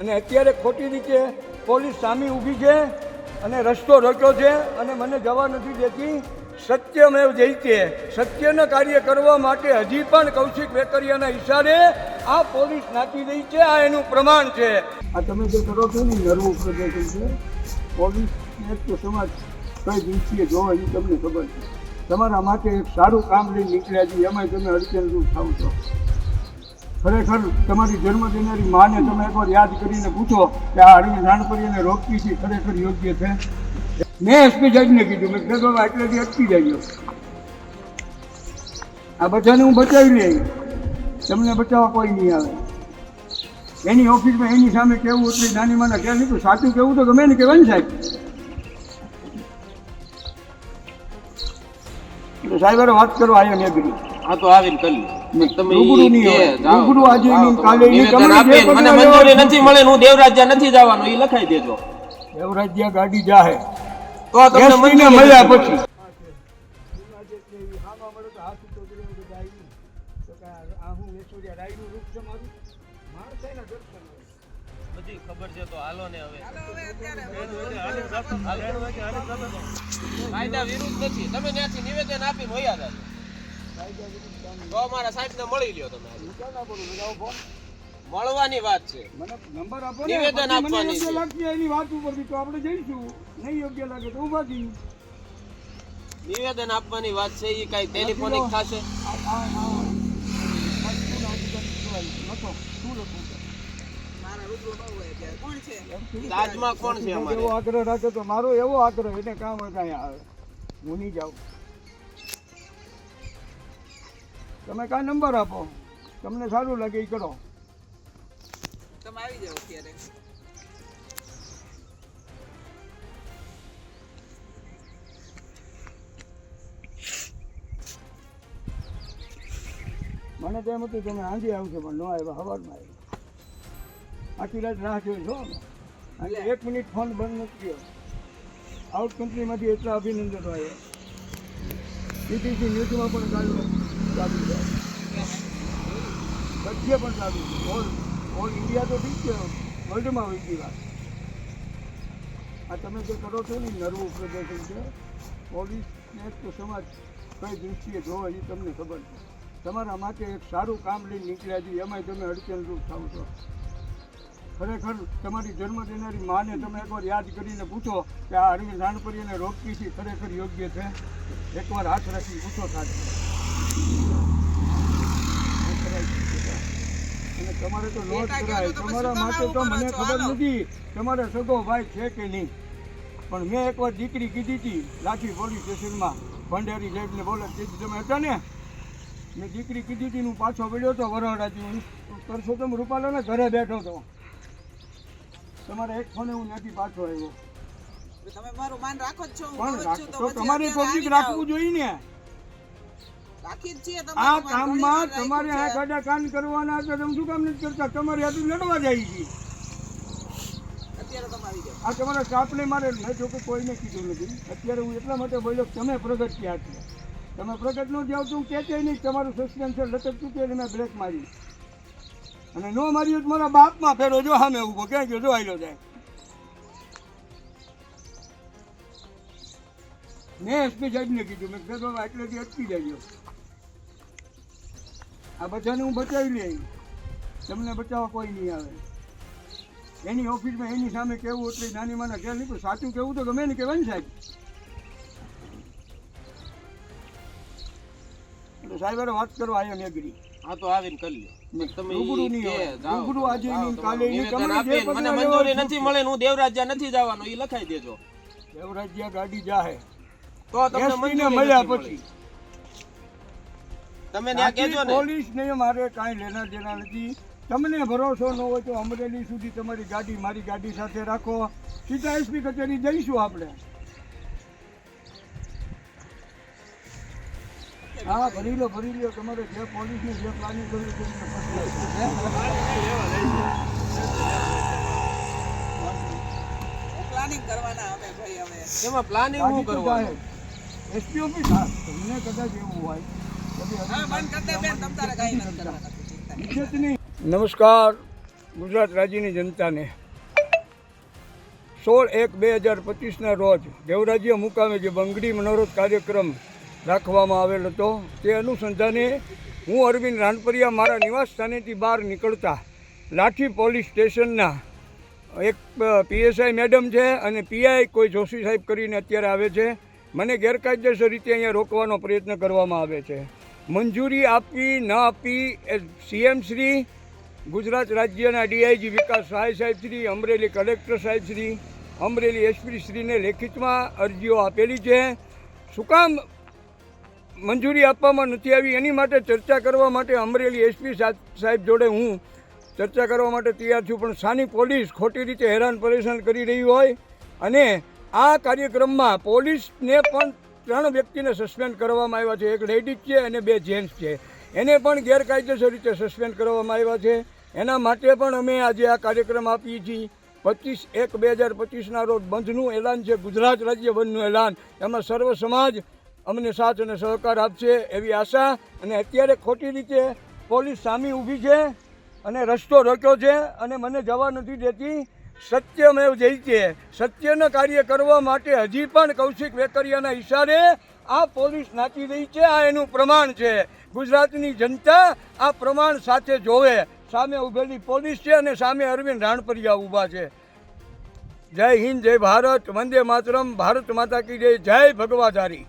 અને અત્યારે ખોટી રીતે પોલીસ સામે ઊભી છે અને રસ્તો રોક્યો છે અને મને જવા નથી દેતી. સત્યમેવ જયતે સત્યના કાર્ય કરવા માટે હજી પણ કૌશિક વેકરિયાના ઈશારે આ પોલીસ નાખી રહી છે. આ એનું પ્રમાણ છે. આ તમે જે કરો છો ને નરવું પ્રદર્શન છે, પોલીસ તો સમાજ કઈ દિવસીએ જોવા એ તમને ખબર છે. તમારા માટે એક સારું કામ લઈને નીકળ્યા છીએ એમાં તમે અડચણરૂપ થાવ છો. ખરેખર તમારી જન્મ દેનારી માને તમે એકવાર યાદ કરીને પૂછો કે આ અરવિંદ રાણપરીને રોકતી છે ખરેખર યોગ્ય છે? મેં એસપી જજને કીધું. મેં કીધું બાબા એટલેથી અટકી જાય આ બધાને હું બચાવી લઈ તમને બચાવવા કોઈ નહીં આવે. એની ઓફિસમાં એની સામે કેવું એટલી નાની માના કે નહીં તો સાચું કેવું તો ગમે ને કહેવાય ને સાહેબ. એટલે સાહેબ વાત કરવા આવ્યો મેં કીધું. આ તો આવીને કરી મને મંજૂરી નથી મળે હું દેવરાજ્યા નથી જવાનું એ લખાઈ દેજો. દેવરાજ્યા ગાડી જાહે. તો તમને મંજૂરી મળ્યા પછી. બધી ખબર છે તો હાલો ને હવે. કાયદા વિરુદ્ધ નથી. તમે ત્યાંથી નિવેદન આપીને મોયા જાજો. તો અમારા સાહેબ મળી લ્યો તમે મળવાની વાત છે મને નંબર આપો ને નિવેદન આપવાની છે. લાગશે એની વાત ઉપરથી તો આપણે જઈશું નહીં યોગ્ય લાગે તો ઊભા થઈએ. નિવેદન આપવાની વાત છે એ કઈ ટેલિફોનિક થશે કોણ છે એવો આગ્રહ રાખે તો મારો એવો આગ્રહ એને કામ કઈ આવે હું નહીં જાઉં તમે કાં નંબર આપો. તમને સારું લાગે એ કરો. તમે આવી જાઓ અત્યારે. મને તો એમ હતું તમે આજે આવશે પણ ન આવ્યા સવારમાં આવ્યા. આખી રાત રાહ જોઈ છો એટલે એક મિનિટ ફોન બંધ નથી ગયો આઉટ કન્ટ્રીમાંથી એટલા અભિનંદનો આવ્યા. સીટીસી ન્યૂઝમાં પણ ચાલુ. ચાલુ પણ ચાલુ ઓલ ઓલ ઇન્ડિયા તો ઠીક છે. વર્લ્ડમાં વાત. આ તમે જે કરો છો ને નરવું પ્રદર્શન છે સમાજ કઈ દૃષ્ટિએ જોવો એ તમને ખબર છે. તમારા માટે એક સારું કામ લઈને નીકળ્યા છીએ એમાંય તમે અડચણરૂપ થાવ છો. ખરેખર તમારી જન્મ દેનારી માને તમે એકવાર યાદ કરીને પૂછો કે આ અરવિંદ રાણપરીને રોકતી છે, ખરેખર યોગ્ય છે? એકવાર હાથ રાખી પૂછો સાથે તમારે તો નો કરાય. તમારા માટે તો મને ખબર નથી તમારે સગો ભાઈ છે કે નહીં. પણ મેં એકવાર દીકરી કીધી હતી લાઠી પોલીસ સ્ટેશનમાં. ભંડારી સાહેબને બોલે તેથી તમે હતા ને? મેં દીકરી કીધી હતી હું પાછો વળ્યો હતો વરવડાથી હું પરસોત્તમ રૂપાલાને ઘરે બેઠો હતો તમારા એક ફોને હું ત્યાંથી પાછો આવ્યો. પણ તમારે પબ્લિક રાખવું જોઈએ ને. આ કામમાં તમારે આ ગાડા કાન કરવાના તો તમે શું કામ નથી કરતા? તમારે આટલું લડવા જાય છે. આ તમારા સ્ટાફને મારે મેં જો કે કોઈને કીધું નથી. અત્યારે હું એટલા માટે બોલ્યો તમે પ્રગટ થયા છો. તમે પ્રગટ ન જાઓ તો હું કહેતે નહીં તમારું તમારું લટક લટકતું કે મેં બ્રેક મારી અને ન માર્યું તો મારા બાપમાં ફેરો જો સામે ઊભો ક્યાં ગયો? જો આવ્યો જાય. મેં એસપી સાહેબને કીધું મેં કીધું એટલે અટકી જાય આ બધાને હું બચાવી લઈ તમને બચાવવા કોઈ નહીં આવે. એની ઓફિસમાં એની સામે કેવું એટલે નાની માના કે નહીં તો સાચું કેવું તો ગમે ને કહેવાય ને સાહેબ. એટલે સાહેબ વાત કરવા આવ્યા મેં કીધી આ તો આવીને કરી લો તમે રૂબરૂ આજે કાલે મને મંજૂરી નથી મળે હું દેવરાજ્યા નથી જવાનો એ લખાઈ દેજો. દેવરાજ્યા ગાડી જાહે તો તમને મળ્યા પછી. તમે ત્યાં કહેજો ને. પોલીસ ને મારે કાંઈ લેના દેના નથી. તમને ભરોસો ન હોય તો અમરેલી સુધી તમારી ગાડી મારી ગાડી સાથે રાખો. સીધા એસપી કચેરી જઈશું આપણે. હા ભરી લો ભરી લો. તમારે જે પોલીસને જે પ્લાનિંગ કર્યું છે પ્લાનિંગ કરવાના અમે ભાઈ અમે એમાં પ્લાનિંગ શું કરવાનું? એસપી ઓફિસ હા તમને કદાચ એવું હોય. નમસ્કાર, ગુજરાત રાજ્યની જનતાને. સોળ એક બે હજાર પચીસના રોજ દેવરાજ્ય મુકામે જે બંગડી મનોરથ કાર્યક્રમ રાખવામાં આવેલ હતો, તે અનુસંધાને હું અરવિંદ રાનપરિયા મારા નિવાસ સ્થાનેથી બહાર નીકળતા લાઠી પોલીસ સ્ટેશનના એક પીએસઆઈ મેડમ છે અને પીઆઈ કોઈ જોશી સાહેબ કરીને અત્યારે આવે છે. મને ગેરકાયદેસર રીતે અહીંયા રોકવાનો પ્રયત્ન કરવામાં આવે છે. મંજૂરી આપવી ન આપવી એ સીએમ શ્રી, ગુજરાત રાજ્યના ડીઆઈજી વિકાસ સહાય સાહેબ શ્રી, અમરેલી કલેક્ટર સાહેબ શ્રી, અમરેલી એસપી શ્રીને લેખિતમાં અરજીઓ આપેલી છે. શું કામ મંજૂરી આપવામાં નથી આવી? એની માટે ચર્ચા કરવા માટે અમરેલી એસપી સાહેબ જોડે હું ચર્ચા કરવા માટે તૈયાર છું, પણ સ્થાનિક પોલીસ ખોટી રીતે હેરાન પરેશાન કરી રહી હોય અને આ કાર્યક્રમમાં પોલીસને પણ ત્રણ વ્યક્તિને સસ્પેન્ડ કરવામાં આવ્યા છે. એક લેડીઝ છે અને બે જેન્ટ્સ છે. એને પણ ગેરકાયદેસર રીતે સસ્પેન્ડ કરવામાં આવ્યા છે. એના માટે પણ અમે આજે આ કાર્યક્રમ આપીએ છીએ. પચીસ એક બે હજાર પચીસના રોજ બંધનું એલાન છે, ગુજરાત રાજ્ય બંધનું એલાન. એમાં સર્વ સમાજ અમને સાથ અને સહકાર આપશે એવી આશા અને અત્યારે ખોટી રીતે પોલીસ સામે ઊભી છે અને રસ્તો રોક્યો છે અને મને જવા નથી દેતી. સત્યમેવ જયતે સત્યના કાર્ય કરવા માટે હજી પણ કૌશિક વેકરિયાના ઈશારે આ પોલીસ નાચી રહી છે. આ એનું પ્રમાણ છે. ગુજરાતની જનતા આ પ્રમાણ સાથે જોવે. સામે ઊભેલી પોલીસ છે અને સામે અરવિંદ રાણપરિયા ઊભા છે. જય હિન્દ, જય ભારત, વંદે માતરમ, ભારત માતા કી જય જય ભગવાધારી